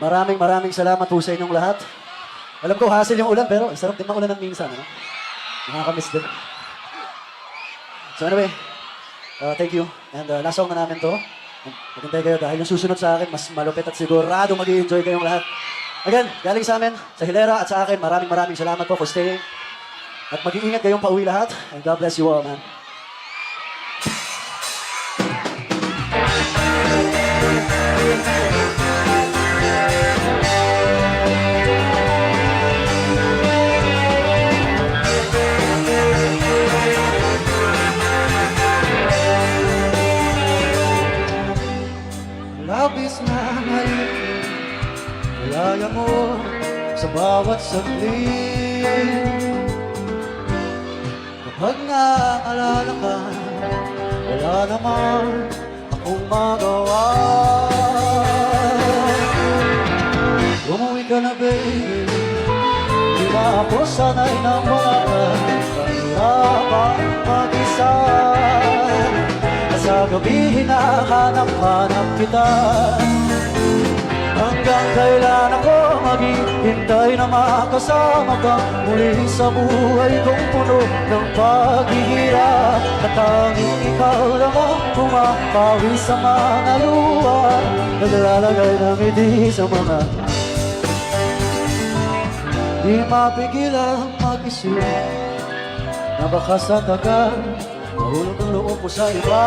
Maraming maraming salamat po sa inyong lahat. Alam ko, hassle yung ulan, pero sarap din makulan ng minsan. Ano? Nakakamiss din. So anyway, uh, thank you. And uh, last song na namin to. Magantay kayo dahil yung susunod sa akin, mas malupit at sigurado mag enjoy kayong lahat. Again, galing sa amin, sa Hilera at sa akin, maraming maraming salamat po for staying. At mag-iingat kayong pauwi lahat. And God bless you all, man. Kalaya mo sa bawat saglit Kapag naaalala ka Wala naman akong magawa. Umuwi ka na baby. Di ba ako sanay na wala ka Kahirapan mag-isa. Sa gabi hinahanap-hanap kita Hanggang kailan ako maghihintay na makasama ka Muli sa buhay kong puno ng paghihirap? At tanging ikaw lang ang pumapawi sa mga luha Naglalagay ng ngiti sa mga Di mapigilang mag-isip Na baka sa tagal Mahulog ang loob mo sa iba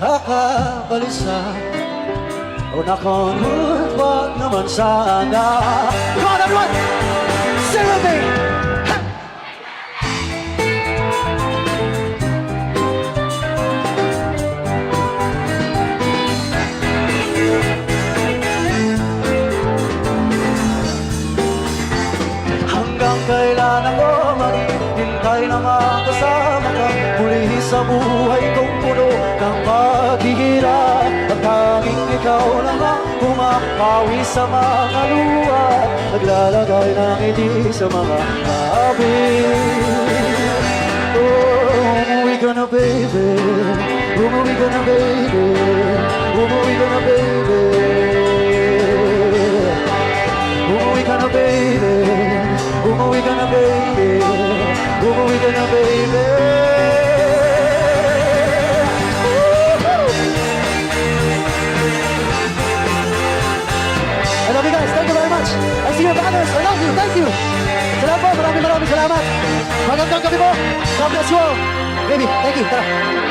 Nakakabalisa. O nakonod Wag naman sana. Come on everyone! Sing with me! Ha! Hanggang kailan ako maghihintay na makasama ka? Muli sa buhay kong puno ng paghihirap At tanging ikaw lang ang pumapawi sa mga luha. Naglalagay ng ngiti sa mga labi Oh, umuwi ka na baby. Umuwi ka na baby. Umuwi ka na baby. Umuwi ka na baby. Umuwi ka na baby. Umuwi ka na baby Your banners. I love you. Thank you. Salamat po. Maraming maraming salamat. Magandang gabi po. God bless you all. Baby, thank you. Tara.